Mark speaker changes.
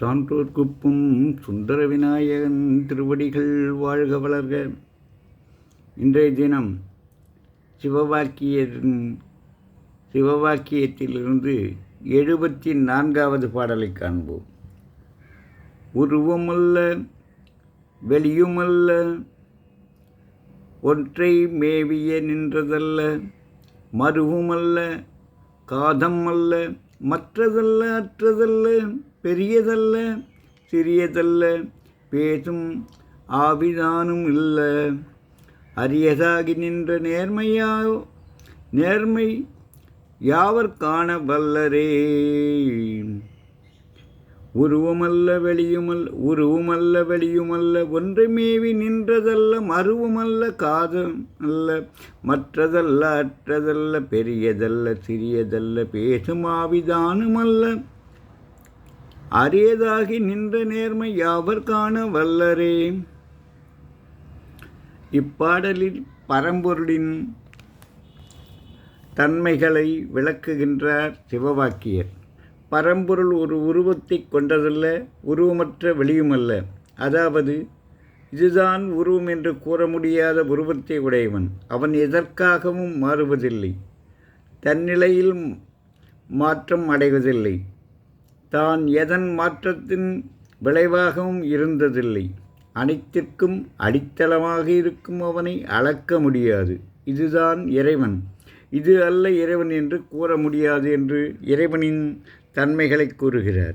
Speaker 1: சான்றோர்க்குப்பும் சுந்தர விநாயகன் திருவடிகள் வாழ்க வளர்க. இன்றைய தினம் சிவவாக்கியின் சிவவாக்கியத்திலிருந்து எழுபத்தி நான்காவது பாடலை காண்போம். உருவமல்ல வெளியுமல்ல ஒன்றை மேவிய நின்றதல்ல மருவுமல்ல காதம் அல்ல மற்றதல்ல அற்றதல்ல பெரியதல்ல சிறியதல்ல பேசும் ஆவிதானும் இல்லை. அரியதாகி நின்ற நேர்மையா நேர்மை யாவர் காண வல்லரே? உருவமல்ல வெளியுமல்ல உருவமல்ல வெளியுமல்ல ஒன்றுமேவி நின்றதல்ல மருவமல்ல காதம் அல்ல மற்றதல்ல அற்றதல்ல பெரியதல்ல சிறியதல்ல பேசும் ஆவிதானுமல்ல அரியதாகி நின்ற நேர்மை யாவர் காண வல்லரே? இப்பாடலில் பரம்பொருளின் தன்மைகளை விளக்குகின்றார் சிவவாக்கியர். பரம்பொருள் ஒரு உருவத்தை கொண்டதல்ல உருவமற்ற வெளியுமல்ல. அதாவது இதுதான் உருவம் என்று கூற முடியாத உருவத்தை உடையவன். அவன் எதற்காகவும் மாறுவதில்லை. தன்னிலையில் மாற்றம் அடைவதில்லை. தான் எதன் மாற்றத்தின் விளைவாகவும் இருந்ததில்லை. அனைத்திற்கும் அடித்தளமாக இருக்கும் அவனை அளக்க முடியாது. இதுதான் இறைவன். இது அல்ல இறைவன் என்று கூற முடியாது என்று இறைவனின் தன்மைகளை கூறுகிறார்.